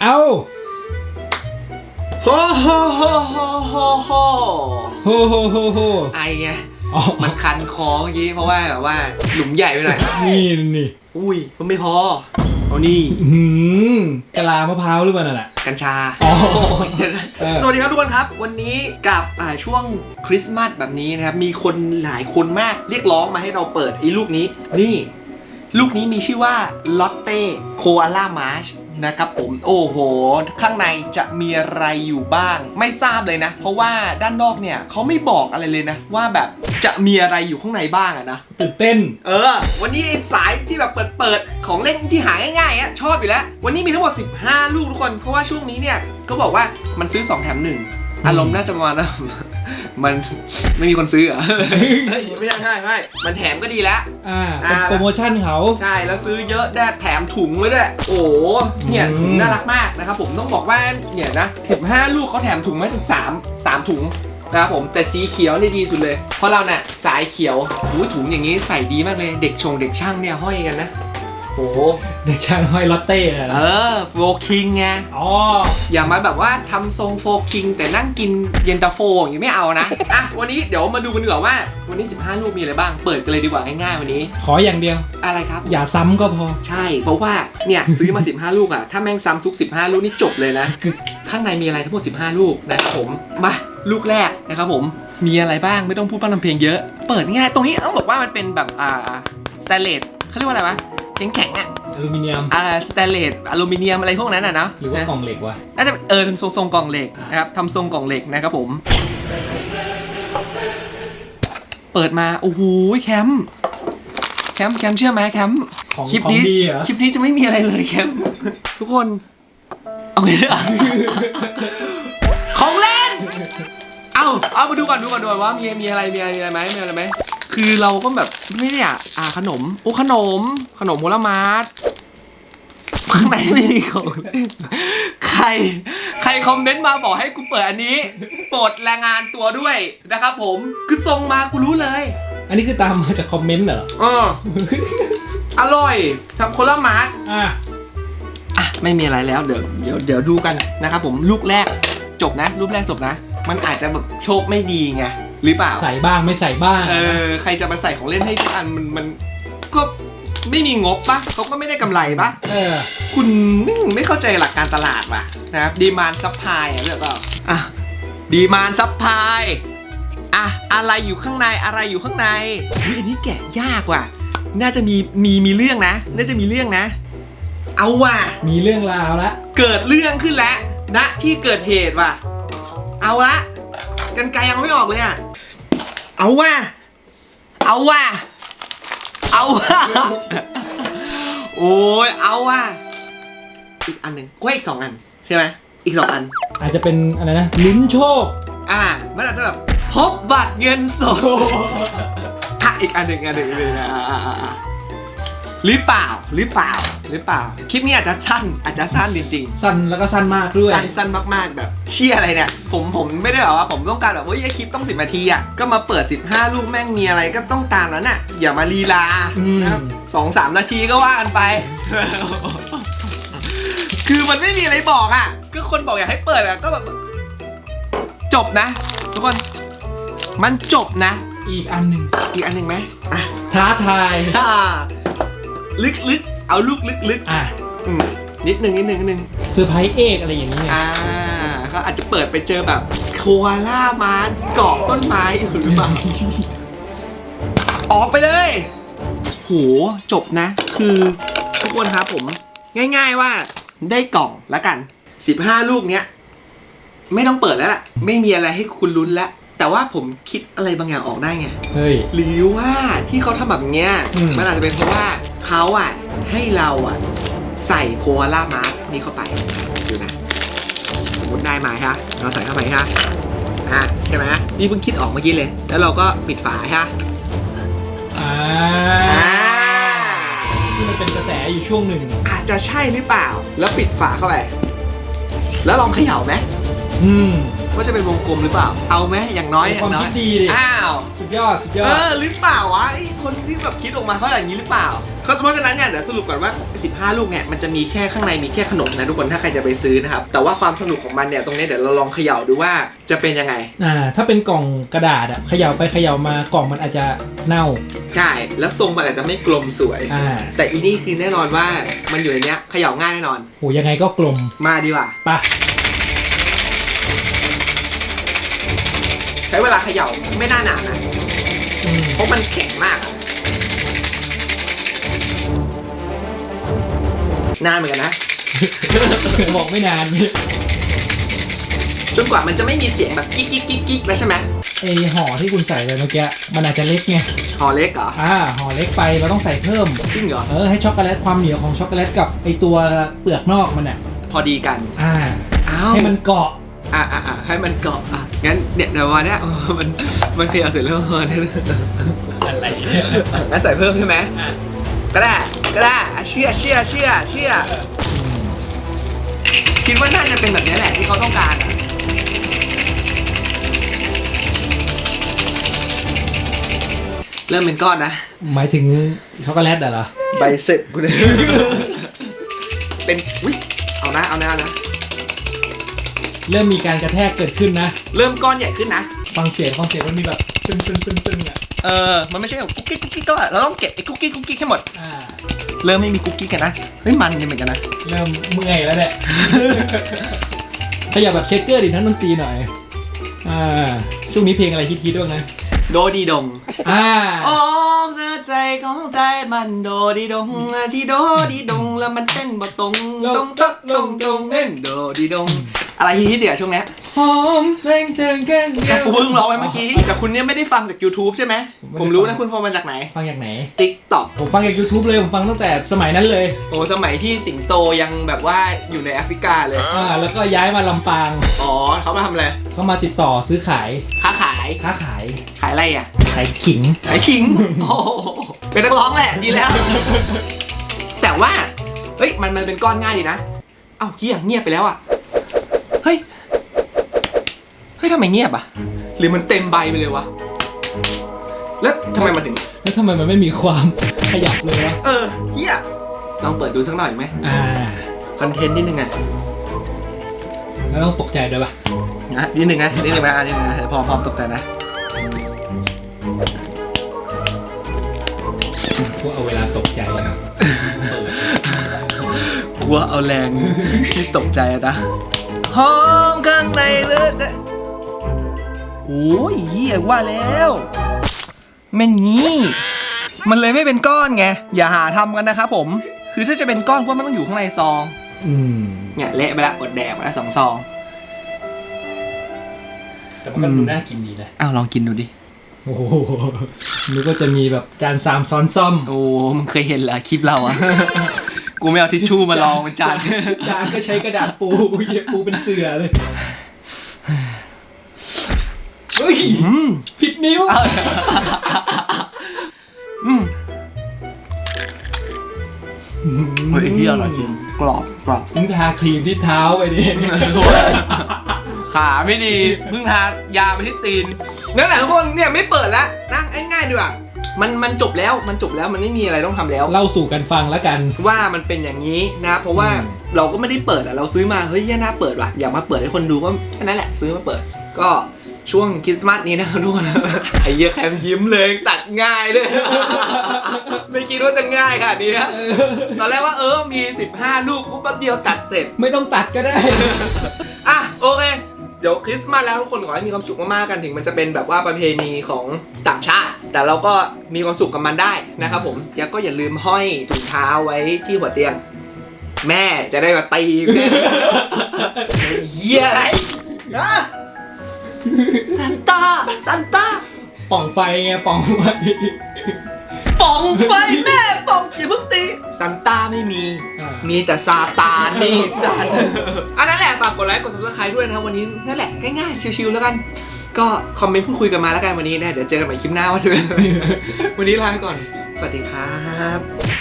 เอ้าโฮโฮโฮโฮโฮโฮโฮโฮโฮโฮไอไงอ๋อมันคันคอเมื่อกี้เพราะว่าแบบว่าหลุมใหญ่ไปหน่อย นี่นี่อุ้ยมันไม่พอ เอานี่ อื้อหือกะลามะพร้าวหรือเปล่านั่นแหละ กัญชาอ๋อเดี๋ยวนะเออ สวัสดีครับทุกคนครับ วันนี้กับอ่าช่วงคริสต์มาสแบบนี้นะครับ มีคนหลายคนมากเรียกร้องมาให้เราเปิดไอ้ลูกนี้ นี่ ลูกนี้มีชื่อว่าลอตเต้โคอาล่ามาร์ช นะครับผมโอ้โห ข้างในจะมีอะไรอยู่บ้าง ไม่ทราบเลยนะ เพราะว่าด้านนอกเนี่ยเขาไม่บอกอะไรเลยนะ ว่าแบบจะมีอะไรอยู่ข้างในบ้างอะนะ ตื่นเต้น เออ วันนี้ไอ้สายที่แบบเปิดเปิดๆของเล่นที่หาง่ายๆอะชอบอยู่แล้ว วันนี้มีทั้งหมด 15 ลูกทุกคน เพราะว่าช่วงนี้เนี่ยก็บอกว่ามันซื้อ 2 แถม 1 อารมณ์น่าจะประมาณว่า มันไม่มีคนซื้อเหรอะไม่ใช่ไม่ใช่ไม่มันแถมก็ดีแล้ว อ่าเป็นอ่าโปรโมชั่นเขา ใช่แล้วซื้อเยอะได้แถมถุงไว้ด้วย โอ้โหเนี่ยอืมถุงน่ารักมากนะครับผมต้องบอกว่าเนี่ยนะ 15 ลูกเขาแถมถุงมาถึง 3 3 ถุงนะครับผมแต่สีเขียวเนี่ยดีสุดเลย เพราะเราเนี่ยสายเขียวหูถุงอย่างนี้ใส่ดีมากเลย เด็กชงเด็กช่างเนี่ยห้อยกันนะ โอ้โหเด็กช่างห้อยลอตเต้น่ะเอนะอโฟคิงไง อ๋อ อย่ามาแบบว่าทำทรงโฟคิง แต่นั่งกินเย็นตาโฟอย่างนี้ไม่เอานะ อะ วันนี้เดี๋ยวมาดูกันดีกว่าว่า วันนี้ 15ลูกมีอะไรบ้าง เปิดกันเลยดีกว่าง่ายๆวันนี้ ขออย่างเดียว อะไรครับ อย่าซ้ำก็พอ ใช่ เพราะว่า เนี่ย ซื้อมา 15 ลูกอะถ้าแม่งซ้ำทุก 15 ลูกนี่จบเลยนะ คือข้างในมีอะไรทั้งหมด 15 ลูกนะครับผม มา ลูกแรกนะครับผม มีอะไรบ้างไม่ต้องพูดปั้นทำเพลงเยอะ เปิดง่าย ตรงนี้ต้องบอกว่ามันเป็นแบบ อ่าสแตนเลสเขาเรียกว่าอะไรวะ แข็งแข็งๆอะอลูมิเนียม อ่าสแตนเลสอลูมิเนียมอะไรพวกนั้นอะเนาะหรือว่านะกล่องเหล็กวะน่าจะเออทำทรงทรงกล่องเหล็กนะครับทำทรงกล่องเหล็กนะครับผม เปิดมาโอ้โหแคมป์แคมป์แคมป์เชื่อไหมแคมป์ของคลิปของนี้ดีเหรอ คลิปนี้จะไม่มีอะไรเลยแคมป์ทุกคน เอาไงเนี่ยของเล่น เอาเอามาดูก่อนดูก่อนดูก่อนว่ามีมีอะไรมีอะไรมีอะไรไหมมีอะไรไหม คือเราก็แบบไม่ได้อะอ่าขนมโอ้ขนม ขนมโมละมาร์ทข้างในไม่มีของเล่นใคร ใครคอมเมนต์มาบอกให้กูเปิดอันนี้โปรดแรงงานตัวด้วยนะครับผมคือทรงมากูรู้เลย อันนี้คือตามมาจากคอมเมนต์เหรอ เออ อร่อยทำโคลามาร์ทอะ อะไม่มีอะไรแล้วเดี๋ยวเดี๋ยวเดี๋ยวดูกันนะครับผมลูกแรกจบนะลูกแรกจบนะ มันอาจจะแบบโชคไม่ดีไง หรือเปล่า ใส่บ้างไม่ใส่บ้าง เออใครจะมาใส่ของเล่นให้ทุกอันมันมันก็ไม่มีงบปะเขาก็ไม่ได้กำไรปะเออ คุณไม่ไม่เข้าใจหลักการตลาดว่ะนะครับดีมานซัพพลายอะเรียกว่าอะดีมานซัพพลายอะอะไรอยู่ข้างในอะไรอยู่ข้างในเฮ้ยอันนี้แกะยากว่ะ น่าจะมีมีมีเรื่องนะ น่าจะมีเรื่องนะ เอาว่ะ มีเรื่องราวละเกิดเรื่องขึ้นแล้วณที่เกิดเหตุว่ะ เอาละกันไกลยังไม่ออกเลยอะ เอาว่ะ เอาว่ะ เอาว่ะ โอ้ย เอาว่ะ อีกอันหนึ่งก็อีกสองอัน ใช่ไหม อีกสองอัน อาจจะเป็นอะไรนะลุ้นโชค อ่า มันอาจจะแบบพบบัตรเงินสดอะอีกอันหนึ่งอันหนึ่งอันหนึ่งอะอะอะอะ หรือเปล่าหรือเปล่าหรือเปล่า คลิปนี้อาจจะสั้นอาจจะสั้นจริงๆสั้นแล้วก็สั้นมากด้วยสั้นสั้นมากๆแบบเชี่ยอะไรเนี่ย ผมผมไม่ได้แบบว่าผมต้องการแบบเฮ้ยไอคลิปต้อง 10นาทีอะก็มาเปิด 15 ลูกแม่งมีอะไรก็ต้องตามนั้นอะอย่ามาลีลาอืม นะครับสองสามนาทีก็ว่ากันไป คือมันไม่มีอะไรบอกอะ ก็คนบอกอยากให้เปิดอะก็แบบจบนะ ทุกคนมันจบนะ อีกอันหนึ่งอีกอันหนึ่งไหมอะ ท้าทาย อ่า ลึกๆเอาลูกลึกอะๆอืมนิดนึงนิดนึงนิดนึงเซอร์ไพรส์เอกอะไรอย่างนี้ไงอ่าเขาอาจจะเปิดไปเจอแบบโคอาล่ามาเกาะต้นไม้อยู่หรือเปล่าออกไปเลย โห จบนะ คือทุกคนครับผม ง่าย ๆว่าได้กล่องแล้วกัน 15 ลูกเนี้ย ไม่ต้องเปิดแล้วล่ะ ไม่มีอะไรให้คุณลุ้นแล้ว แต่ว่าผมคิดอะไรบางอย่างออกได้ไง เฮ้ย หรือว่าที่เขาทำแบบเนี้ย อืม มันอาจจะเป็นเพราะว่า เขาอะให้เราอะใส่โคอาล่ามาร์กนี่เข้าไปดูนะสมมติได้มาฮะเราใส่เข้าไปฮะอะใช่ไหมนี่เพิ่งคิดออกเมื่อกี้เลย แล้วเราก็ปิดฝาฮะอ่าอ่าที่มันเป็นกระแสอยู่ช่วงหนึ่งอาจจะใช่หรือเปล่า แล้วปิดฝาเข้าไป แล้วลองเขย่าไหมอืมว่าจะเป็นวงกลมหรือเปล่า เอาไหมอย่างน้อยอควาย่ามงน้อคิยดดีดิอ้าว สุดยอด สุดยอเอด อหรือเปล่าวะไอ้คนที่แบบคิดออกมาเขาอย่างนี้หรือเปล่าก็เพราะฉะนั้นเนี่ยเดี๋ยวสรุปก่อนว่า 15 ลูกเนี่ยมันจะมีแค่ข้างในมีแค่ขนมนะทุกคนถ้าใครจะไปซื้อนะครับแต่ว่าความสนุกของมันเนี่ยตรงนี้เดี๋ยวเราลองเขย่าดูว่าจะเป็นยังไง อ่า ถ้าเป็นกล่องกระดาษอะเขย่าไปเขย่ามากล่องมันอาจจะเน่า ใช่ แล้วทรงมันอาจจะไม่กลมสวย อ่าแต่อีนี่คือแน่นอนว่ามันอยู่ในเนี้ยเขย่าง่ายแน่นอน โหยังไงก็กลมมาดีกว่า ปะ ช้เวลาเขย่าไม่น่านานนะอืมเพราะมันแข็งมากอะนานเหมือนกันนะ บอกไม่นานจนกว่ามันจะไม่มีเสียงแบบกิ๊กกิ๊กกิ๊กกิ๊กแล้วใช่ไหมไอห่อที่คุณใส่ไปเมื่อกี้มันอาจจะเล็กไงห่อเล็กเหรออ่าห่อเล็กไปเราต้องใส่เพิ่มจริงเหรอเออให้ช็อกโกแลตความเหนียวของช็อกโกแลตกับไอตัวเปลือกนอกมันอะพอดีกัน อ่าอ้าวให้มันเกาะ อะอะอะให้มันเกาะอะงั้นเนี่ยเดี๋ยววันเนี้ยมันมันเขย่าเสร็จแล้วเนี่ยอะไรงั้นใส่เพิ่มใช่ไหมอะก็ได้ก็ได้อะเชื่อเชื่อเชื่อเชื่อคิดว่าน่าจะเป็นแบบนี้แหละที่เขาต้องการอะเริ่มเป็นก้อนนะ หมายถึงช็อกโกแลตอะเหรอ ใบเสร็จกูเลยเป็นอุ้ยเอานะเอานะเอานะ เริ่มมีการกระแทกเกิดขึ้นนะ เริ่มก้อนใหญ่ขึ้นนะ ฟังเสียงฟังเสียงมันมีแบบตึ้งตึ้งตึ้งตึ้งอะเออ มันไม่ใช่แบบกุ๊กกิ๊กกุ๊กกิ๊กก็ว่าเราต้องเก็บไอ้กุ๊กกิ๊กกุ๊กกิ๊กให้หมด อ่า เริ่มไม่มีกุ๊กกิ๊กกันนะ เฮ้ยมันเนี่ยเหมือนกันนะ เริ่มเมื่อยแล้วแหละขยับแบบเช็คเกอร์ดิท่านดนตรีหน่อย อ่า ช่วงนี้เพลงอะไรฮิตๆด้วยนะ โดดีดง อ่า โอ้เธอใจของใจมันโดดีดงที่โดดีดงแล้วมันเต้นบ่ตรงตรงตรงตรงตรงเต้นโดดีดง อะไรฮิตๆเดี๋ยวช่วงเนี้ยหอมเพลงเธอกันแต่กูเพิ่งร้องไปเมื่อกี้ แต่คุณเนี่ยไม่ได้ฟังจาก YouTube ใช่ไหม ผมรู้นะคุณฟังมาจากไหน ฟังจากไหน TikTok ผมฟังจาก YouTube เลย ผมฟังตั้งแต่สมัยนั้นเลย โอ้สมัยที่สิงโตยังแบบว่าอยู่ในแอฟริกาเลย อ่า แล้วก็ย้ายมาลำปาง อ๋อเขามาทำอะไร เขามาติดต่อซื้อขาย ค้าขาย ค้าขาย ขายอะไรอะ ขายขิง ขายขิง โอ้โหเป็นนักร้องแหละดีแล้ว แต่ว่า เฮ้ย มันมันเป็นก้อนง่ายดีนะ เอ้าเฮียเงียบไปแล้วอะ เฮ้ย เฮ้ยทำไมเงียบอะหรือมันเต็มใบไปเลยวะ แล้วทำไมมันถึง แล้วทำไมมันไม่มีความขยับเลยวะ เออเฮียลองเปิดดูสักหน่อยไหมอ่า คอนเทนต์นิดนึงอะแล้วต้องตกใจด้วยปะนะนิดนึงนะนิดนึงนะอะนิดนึงนะพอพร้อมตกใจนะพวกเอาเวลาตกใจอะกลัวเอาแรงที่ตกใจอะนะ หอมข้างในเลยจะโอ้ยเหี้ยว่าแล้วแม่นงี้ มันเลยไม่เป็นก้อนไง อย่าหาทำกันนะครับผม คือถ้าจะเป็นก้อนว่ามันต้องอยู่ข้างในซอง อืมเนี่ยเละไปละอดแดกไปละสองซอง แต่มันก็ดูน่ากินดีนะ อ้าวลองกินดูดิ โอ้โหนึกว่าจะมีแบบจานสามซ้อนซ่อม โอ้ มึงเคยเห็นเหรอคลิปเราอะ กูไม่เอาทิชชู่มาลองเป็นจานจานก็ใช้กระดาษปูเหี้ยปูเป็นเสือเลยเฮ้ยอืมผิดนิ้วอืมเฮ้ยที่อร่อยจริงกรอบกรอบมึงทาครีมที่เท้าไปดิขาไม่ดีเพิ่งทายาไปที่ตีน นั่นแหละทุกคนเนี่ยไม่เปิดแล้วนะง่ายๆดีกว่า มันมันจบแล้วมันจบแล้วมันไม่มีอะไรต้องทำแล้ว เล่าสู่กันฟังแล้วกัน ว่ามันเป็นอย่างนี้นะเพราะว่าอืม เราก็ไม่ได้เปิดอะเราซื้อมาเฮ้ยย่าน่าเปิดว่ะอยากมาเปิดให้คนดูก็แค่นั้นแหละซื้อมาเปิด ก็ช่วงคริสต์มาสนี้นะครับทุกคนไอ้เหี้ยแคมยิ้มเลยตัดง่ายเลย ไม่คิดว่าจะง่ายค่ะดีนะตอนแรกว่าเออมี 15 ลูกปุ๊บแป๊บเดียวตัดเสร็จ ไม่ต้องตัดก็ได้ อะโอเค เดี๋ยวคริสต์มาสแล้วทุกคนขอให้มีความสุขมากๆกันถึงมันจะเป็นแบบว่าประเพณีของต่างชาติ แต่เราก็มีความสุขกับมันได้นะครับผมแล้วก็อย่าลืมห้อยถุงเท้าไว้ที่หัวเตียง แม่จะได้มาตีแม่เหี้ยอะไรนะซันต้าซันต้าป่องไฟไงป่องไฟป่องไฟแม่ป่องอย่าเพิ่งตี ซันต้าไม่มี อ่ามีแต่ซาตานนี่สันอันนั้นแหละฝากกดไลค์กด subscribe ด้วยนะครับวันนี้นั่นแหละง่ายๆชิวๆแล้วกัน ก็คอมเมนต์พูดคุยกันมาแล้วกันวันนี้นะเดี๋ยวเจอกันใหม่คลิปหน้าว่าจะเป็นอะไรวันนี้ลาไปก่อนสวัสดีครับ